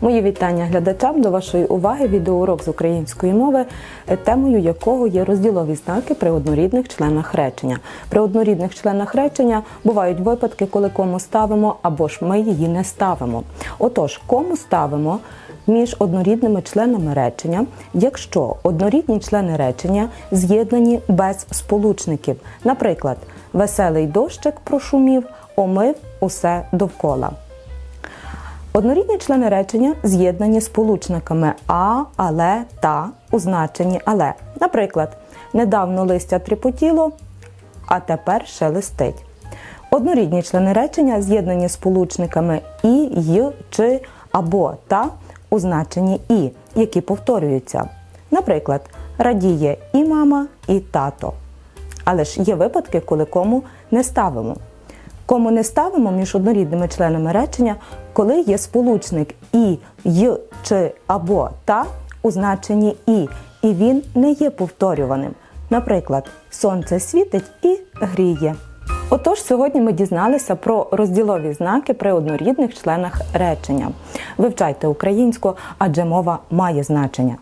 Мої вітання глядачам до вашої уваги відеоурок з української мови, темою якого є розділові знаки при однорідних членах речення. При однорідних членах речення бувають випадки, коли кому ставимо або ж ми її не ставимо. Отож, кому ставимо між однорідними членами речення, якщо однорідні члени речення з'єднані без сполучників. Наприклад, веселий дощик прошумів, омив усе довкола. Однорідні члени речення з'єднані сполучниками а, але, та у значенні але. Наприклад, недавно листя тріпотіло, а тепер шелестить. Однорідні члени речення з'єднані сполучниками і, й, чи або та у значенні і, які повторюються. Наприклад, радіє і мама, і тато. Але ж є випадки, коли кому не ставимо. Кому не ставимо між однорідними членами речення, коли є сполучник і, й, чи або та у значенні і, і він не є повторюваним. Наприклад, сонце світить і гріє. Отож, сьогодні ми дізналися про розділові знаки при однорідних членах речення. Вивчайте українську, адже мова має значення.